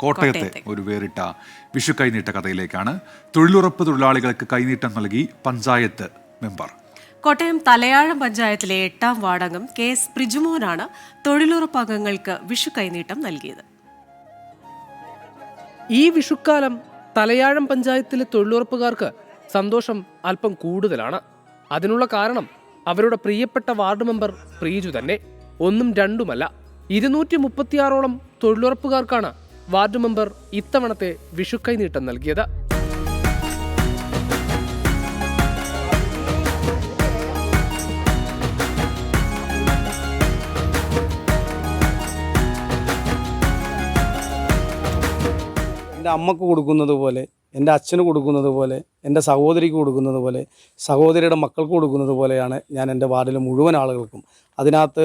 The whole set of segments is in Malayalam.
കോട്ടയത്തെ ഒരു വേറിട്ട വിഷു കൈനീട്ട കഥയിലേക്കാണ്. തൊഴിലുറപ്പ് തൊഴിലാളികൾക്ക് കൈനീട്ടം നൽകി പഞ്ചായത്ത് മെമ്പർ. കോട്ടയം തലയാഴം പഞ്ചായത്തിലെ എട്ടാം വാർഡംഗം കെ എസ് പ്രിജുമോനാണ് തൊഴിലുറപ്പ് അംഗങ്ങൾക്ക് വിഷു കൈനീട്ടം നൽകിയത്. ഈ വിഷുക്കാലം തലയാഴം പഞ്ചായത്തിലെ തൊഴിലുറപ്പുകാർക്ക് സന്തോഷം അല്പം കൂടുതലാണ്. അതിനുള്ള കാരണം അവരുടെ പ്രിയപ്പെട്ട വാർഡ് മെമ്പർ പ്രീജു തന്നെ. ഒന്നും രണ്ടുമല്ല ഇരുന്നൂറ്റി മുപ്പത്തിയാറോളം തൊഴിലുറപ്പുകാർക്കാണ് വാർഡ് മെമ്പർ ഇത്തവണത്തെ വിഷുക്കൈ നീട്ടം നൽകിയത്. എന്റെ അമ്മയ്ക്ക് കൊടുക്കുന്നത് പോലെ എന്റെ അച്ഛന് കൊടുക്കുന്നത് പോലെ എന്റെ സഹോദരിക്ക് കൊടുക്കുന്നത് പോലെ സഹോദരിയുടെ മക്കൾക്ക് കൊടുക്കുന്നത് പോലെയാണ് ഞാൻ എന്റെ വാർഡിലെ മുഴുവൻ ആളുകൾക്കും. അതിനകത്ത്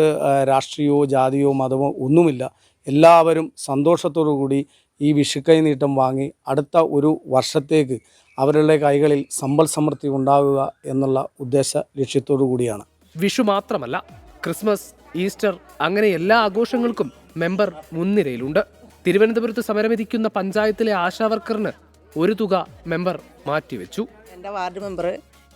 രാഷ്ട്രീയമോ ജാതിയോ മതമോ ഒന്നുമില്ല. എല്ലാവരും സന്തോഷത്തോടു കൂടി ഈ വിഷുക്കൈ നീട്ടം വാങ്ങി അടുത്ത ഒരു വർഷത്തേക്ക് അവരുടെ കൈകളിൽ സമ്പൽ സമൃദ്ധി ഉണ്ടാകുക എന്നുള്ള ഉദ്ദേശ ലക്ഷ്യത്തോടു കൂടിയാണ്. വിഷു മാത്രമല്ല ക്രിസ്മസ് ഈസ്റ്റർ അങ്ങനെ എല്ലാ ആഘോഷങ്ങൾക്കും മെമ്പർ മുൻനിരയിലുണ്ട്. തിരുവനന്തപുരത്ത് സമരമിരിക്കുന്ന പഞ്ചായത്തിലെ ആശാവർക്കറിന് ഒരു തുക മെമ്പർ മാറ്റിവെച്ചു. എന്റെ വാർഡ് മെമ്പർ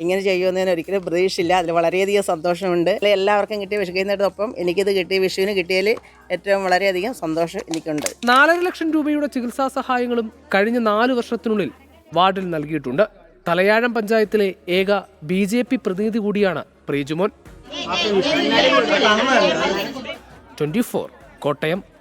ഇങ്ങനെ ചെയ്യുന്നതിന് ഒരിക്കലും പ്രതീക്ഷയില്ല. അതിൽ വളരെയധികം സന്തോഷമുണ്ട്. എല്ലാവർക്കും കിട്ടിയ വിഷു കഴിയുന്നതിനൊപ്പം എനിക്കിത് കിട്ടിയ വിഷുവിന് കിട്ടിയതിൽ ഏറ്റവും വളരെയധികം സന്തോഷം എനിക്കുണ്ട്. നാലര ലക്ഷം രൂപയുടെ ചികിത്സാ സഹായങ്ങളും കഴിഞ്ഞ നാല് വർഷത്തിനുള്ളിൽ വാർഡിൽ നൽകിയിട്ടുണ്ട്. തലയാഴം പഞ്ചായത്തിലെ ഏക ബി ജെ പി പ്രതിനിധി കൂടിയാണ് പ്രീജുമോൻ. Twenty four Kottayam.